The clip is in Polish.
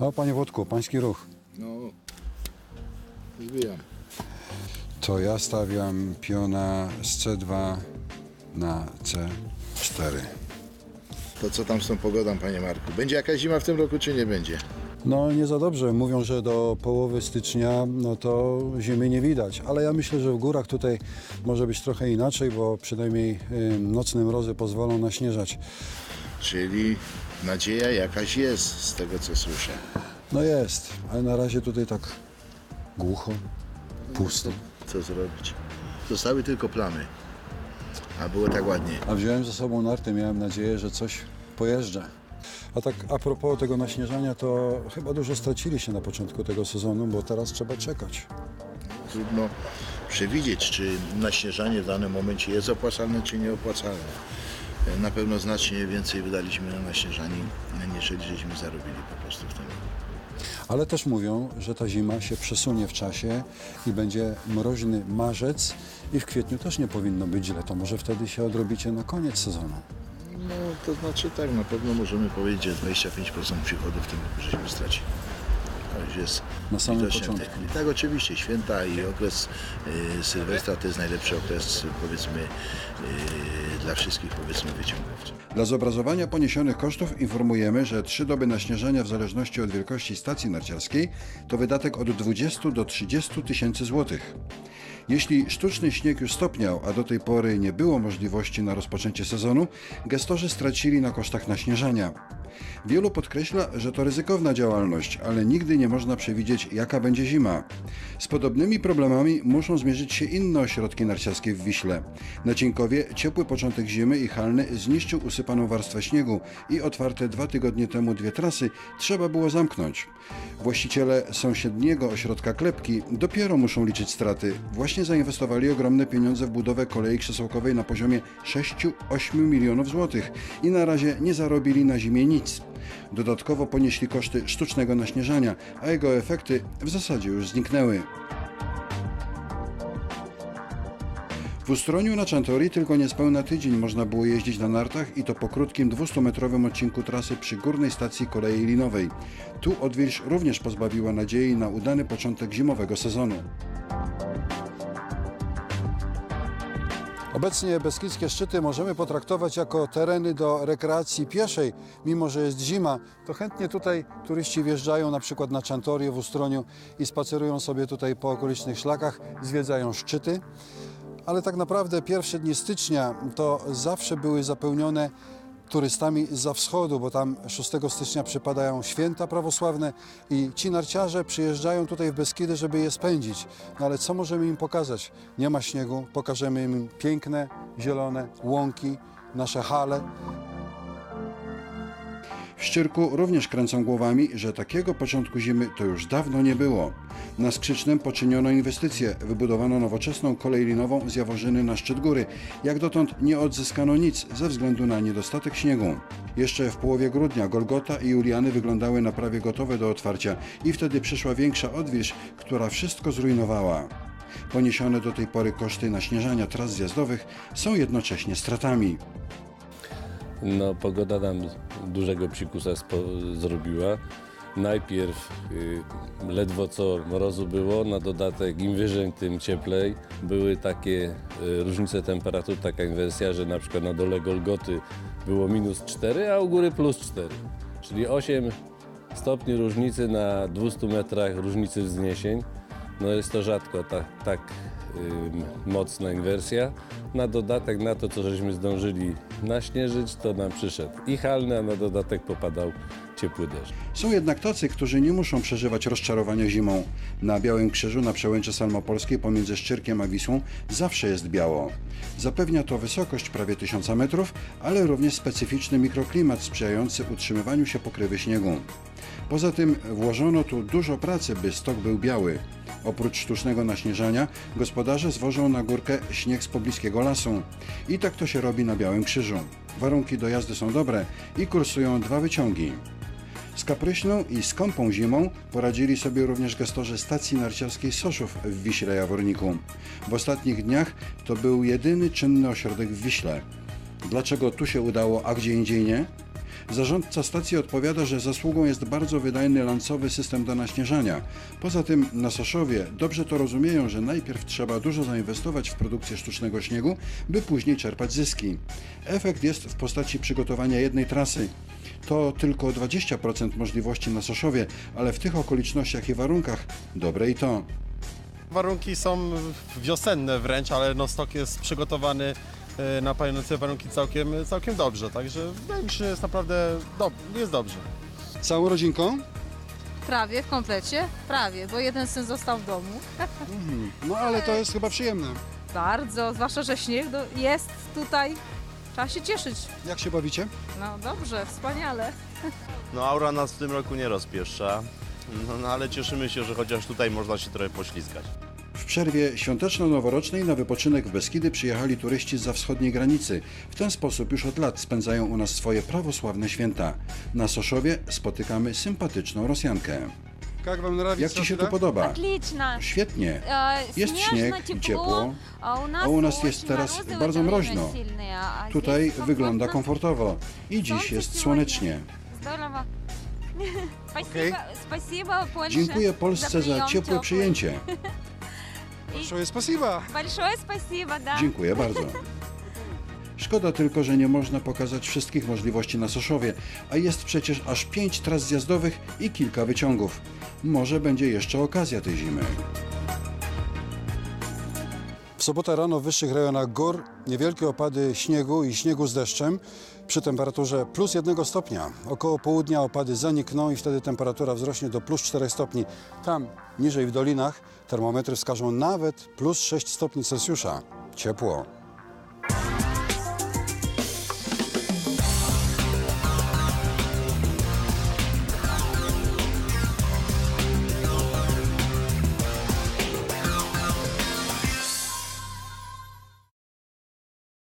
O, panie Włodku, pański ruch. No, zbijam. To ja stawiam piona z C2 na C4. To co tam z tą pogodą, panie Marku? Będzie jakaś zima w tym roku, czy nie będzie? No nie za dobrze. Mówią, że do połowy stycznia no to zimy nie widać. Ale ja myślę, że w górach tutaj może być trochę inaczej, bo przynajmniej y, nocne mrozy pozwolą naśnieżać. Czyli nadzieja jakaś jest, z tego co słyszę. No jest, ale na razie tutaj tak głucho, pusto. Co zrobić? Zostały tylko plamy. A było tak ładnie. A wziąłem ze sobą narty, miałem nadzieję, że coś pojeżdża. A tak a propos tego naśnieżania, to chyba dużo straciliście na początku tego sezonu, bo teraz trzeba czekać. Trudno przewidzieć, czy naśnieżanie w danym momencie jest opłacalne, czy nieopłacalne. Na pewno znacznie więcej wydaliśmy na naśnieżanie, niż żeśmy zarobili po prostu w tym roku. Ale też mówią, że ta zima się przesunie w czasie i będzie mroźny marzec i w kwietniu też nie powinno być źle. To może wtedy się odrobicie na koniec sezonu. No to znaczy tak, na pewno możemy powiedzieć, że 25% przychodów w tym żeśmy stracili. Jest Na samym początku. Tak, oczywiście, święta i okres y, Sylwestra to jest najlepszy okres, powiedzmy, y, dla wszystkich, powiedzmy, wyciągowców. Dla zobrazowania poniesionych kosztów informujemy, że trzy doby naśnieżania w zależności od wielkości stacji narciarskiej to wydatek od 20 do 30 tysięcy złotych. Jeśli sztuczny śnieg już stopniał, a do tej pory nie było możliwości na rozpoczęcie sezonu, gestorzy stracili na kosztach naśnieżania. Wielu podkreśla, że to ryzykowna działalność, ale nigdy nie można przewidzieć, jaka będzie zima. Z podobnymi problemami muszą zmierzyć się inne ośrodki narciarskie w Wiśle. Na Cienkowie ciepły początek zimy i halny zniszczył usypaną warstwę śniegu i otwarte dwa tygodnie temu dwie trasy trzeba było zamknąć. Właściciele sąsiedniego ośrodka Klepki dopiero muszą liczyć straty. Właśnie zainwestowali ogromne pieniądze w budowę kolei krzesełkowej na poziomie 6-8 milionów złotych i na razie nie zarobili na zimie nic. Dodatkowo ponieśli koszty sztucznego naśnieżania, a jego efekty w zasadzie już zniknęły. W Ustroniu na Czantori tylko niespełna tydzień można było jeździć na nartach i to po krótkim 200-metrowym odcinku trasy przy górnej stacji kolei linowej. Tu odwilż również pozbawiła nadziei na udany początek zimowego sezonu. Obecnie Beskidzkie Szczyty możemy potraktować jako tereny do rekreacji pieszej. Mimo, że jest zima, to chętnie tutaj turyści wjeżdżają na przykład na Czantorię w Ustroniu i spacerują sobie tutaj po okolicznych szlakach, zwiedzają szczyty. Ale tak naprawdę pierwsze dni stycznia to zawsze były zapełnione turystami za wschodu, bo tam 6 stycznia przypadają święta prawosławne i ci narciarze przyjeżdżają tutaj w Beskidy, żeby je spędzić. No ale co możemy im pokazać? Nie ma śniegu, pokażemy im piękne, zielone łąki, nasze hale. W Szczyrku również kręcą głowami, że takiego początku zimy to już dawno nie było. Na Skrzycznym poczyniono inwestycje, wybudowano nowoczesną kolej linową z Jaworzyny na szczyt góry. Jak dotąd nie odzyskano nic ze względu na niedostatek śniegu. Jeszcze w połowie grudnia Golgota i Juliany wyglądały na prawie gotowe do otwarcia i wtedy przyszła większa odwilż, która wszystko zrujnowała. Poniesione do tej pory koszty naśnieżania tras zjazdowych są jednocześnie stratami. No, pogoda nam dużego psikusa zrobiła. Najpierw y, ledwo co mrozu było, na dodatek im wyżej, tym cieplej. Były takie y, różnice temperatur, taka inwersja, że na przykład na dole Golgoty było minus 4, a u góry plus 4. Czyli 8 stopni różnicy na 200 metrach różnicy wzniesień. No jest to rzadko tak, tak mocna inwersja. Na dodatek na to, co żeśmy zdążyli naśnieżyć, to nam przyszedł i halny, a na dodatek popadał ciepły deszcz. Są jednak tacy, którzy nie muszą przeżywać rozczarowania zimą. Na Białym Krzyżu na przełęczy Salmopolskiej pomiędzy Szczyrkiem a Wisłą zawsze jest biało. Zapewnia to wysokość prawie 1000 metrów, ale również specyficzny mikroklimat sprzyjający utrzymywaniu się pokrywy śniegu. Poza tym włożono tu dużo pracy, by stok był biały. Oprócz sztucznego naśnieżania, gospodarze zwożą na górkę śnieg z pobliskiego lasu. I tak to się robi na Białym Krzyżu. Warunki do jazdy są dobre i kursują dwa wyciągi. Z kapryśną i skąpą zimą poradzili sobie również gestorzy stacji narciarskiej Soszów w Wiśle Jaworniku. W ostatnich dniach to był jedyny czynny ośrodek w Wiśle. Dlaczego tu się udało, a gdzie indziej nie? Zarządca stacji odpowiada, że zasługą jest bardzo wydajny lancowy system do naśnieżania. Poza tym na Soszowie dobrze to rozumieją, że najpierw trzeba dużo zainwestować w produkcję sztucznego śniegu, by później czerpać zyski. Efekt jest w postaci przygotowania jednej trasy. To tylko 20% możliwości na Soszowie, ale w tych okolicznościach i warunkach dobre i to. Warunki są wiosenne wręcz, ale no stok jest przygotowany e, na panujące warunki całkiem, całkiem dobrze, także że jest naprawdę dob- jest dobrze. Całą rodzinką? Prawie, w komplecie? Prawie, bo jeden syn został w domu. No ale to jest chyba przyjemne. Bardzo, zwłaszcza, że śnieg do- jest tutaj. Trzeba się cieszyć. Jak się bawicie? No dobrze, wspaniale. No aura nas w tym roku nie rozpieszcza, no, no ale cieszymy się, że chociaż tutaj można się trochę poślizgać. W przerwie świąteczno-noworocznej na wypoczynek w Beskidy przyjechali turyści za wschodniej granicy. W ten sposób już od lat spędzają u nas swoje prawosławne święta. Na Soszowie spotykamy sympatyczną Rosjankę. Как вам нравится Jak Ci się tu сюда? podoba? Отлично. Świetnie. Э, Есть снежно, śnieg, тепло, ciepło, а у нас, a u nas jest очень teraz морозы в bardzo это время mroźno. сильные, а Tutaj здесь wygląda комфортно. komfortowo i dziś Słońce jest сегодня. słonecznie. Здорово. Спасибо, Окей. спасибо Польше Dziękuję Polsce za прием ciepłe теплый. przyjęcie. Большое спасибо. Большое спасибо, да. Dziękuję bardzo. Szkoda tylko, że nie można pokazać wszystkich możliwości na Soszowie, a jest przecież aż pięć tras zjazdowych i kilka wyciągów. Może będzie jeszcze okazja tej zimy. W sobotę rano w wyższych rejonach gór niewielkie opady śniegu i śniegu z deszczem przy temperaturze plus jednego stopnia. Około południa opady zanikną i wtedy temperatura wzrośnie do plus 4 stopni. Tam, niżej w dolinach, termometry wskażą nawet plus 6 stopni Celsjusza. Ciepło.